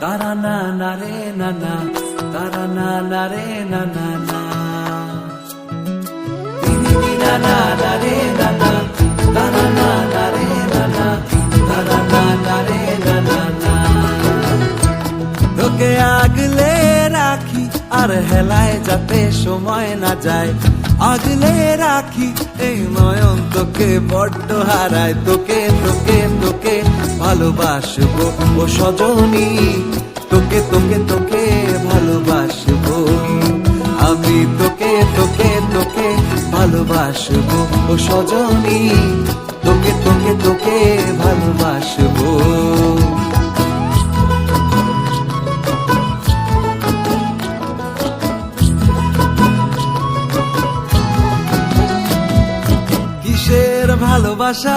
তারা না না রে, না না। তারা না না রে, না না না। না না না রে, না না। তারা না না রে, না না। তারা না না রে, না না না। তোকে আগলে রাখি, আর হেলায় যাতে সময় না যায়। আগলে রাখি, এই নয়ন তোকে বড্ড হারায়। তোকে তোকে তোকে ভালোবাসবো। ও সজনী, তোকে তোকে তোকে ভালোবাসবো। আমি তোকে তোকে তোকে ভালোবাসবো। ও সজনী, তোকে তোকে তোকে ভালোবাসবো। কিসের ভালোবাসা?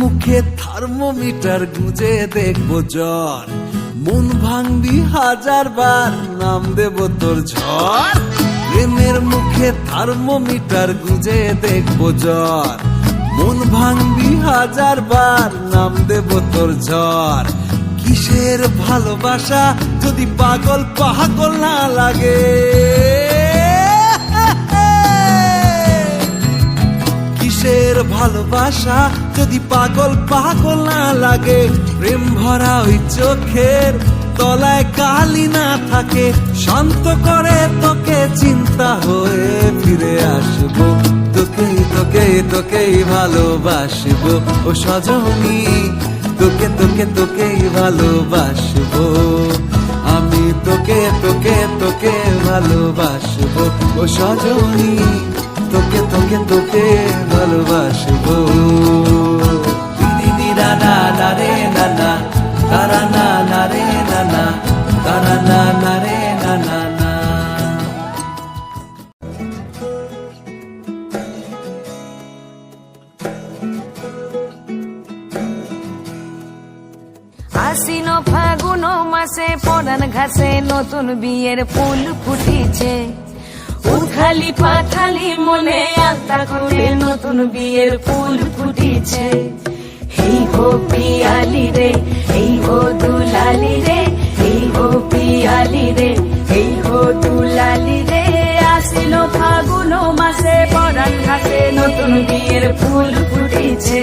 মুখে থার্মোমিটার গুঁজে দেখব জ্বর। মন ভাঙবি হাজার বার, নাম দেব তোর ঝড়। প্রেমের মুখে থার্মোমিটার গুঁজে দেখব জ্বর। মন ভাঙবি হাজার বার, নাম দেব তোর ঝড়। কিসের ভালোবাসা যদি পাগল পাগল না লাগে? ভালোবাসা যদি পাগল পাগল না লাগে, প্রেম ভরা ওই চোখের তলায় কালি না থাকে, শান্ত করে তোকে চিন্তা হয়ে ফিরে আসব। তোকেই তোকেই তোকেই ভালোবাসবো। ও সজনী, তোকে তোকে, তোকেই ভালোবাসবো। আমি তোকে তোকে তোকে ভালোবাসবো। ও সজনী তোকে তোকে তোকে ভালোবাসবো দিদি না না না রে না না তারা না না রে না তারা না না রে না না না আশ্বিন ফাগুন মাসে পরান ঘাসে নতুন বিয়ের ফুল ফুটিছে উথালি পাথালি মনে আত্মা করে নতুন বিয়ের ফুল ফুটিছে। এই হো পিয়ালি রে, এই হো দুলালি রে, এই হো পিয়ালি রে, এই হো দুলালি রে। আসিল ফাগুন মাসে পরান ঘাসে নতুন বিয়ের ফুল ফুটিছে।